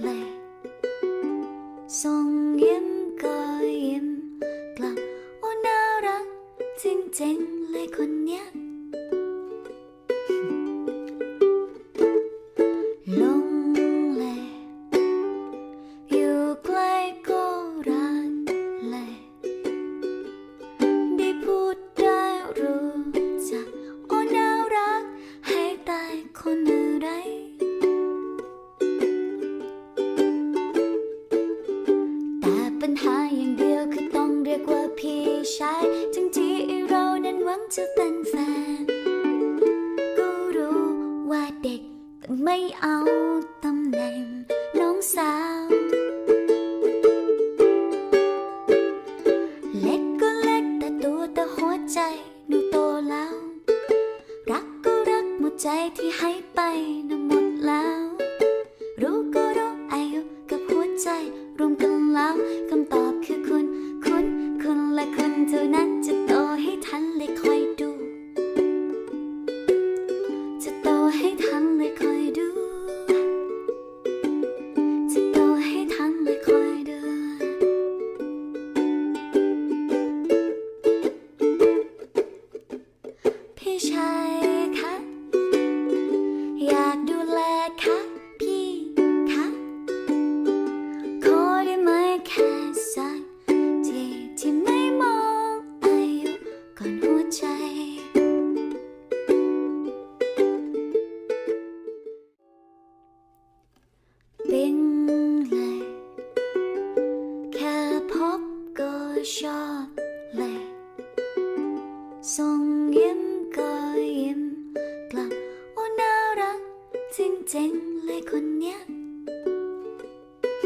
泪，送掩蓋掩กลับอุ่น่ารักจริงๆเลยคนเนี้ย ปัญหาอย่างเดียวคือต้องเรียกว่าพี่ชายทั้งที่เรานั้นหวังจะเป็นแฟน ก็รู้ว่าเด็กแต่ไม่เอาตำแหน่งน้องสาว เล็กก็เล็กแต่ตัวแต่หัวใจหนูโตแล้ว รักก็รักหมดใจที่ให้ไปนะหมดแล้ว พี่คะอยากดูแลคะพี่คะขอได้ไหมแค่สักทีที่ไม่มองอายุก่อนหัวใจ ปิ๊งเลย แค่พบก็ชอบเลย ส่งยิ้ม ก็ยิ้มกลับโอ้น่ารักจริงๆเลยคนเนี้ย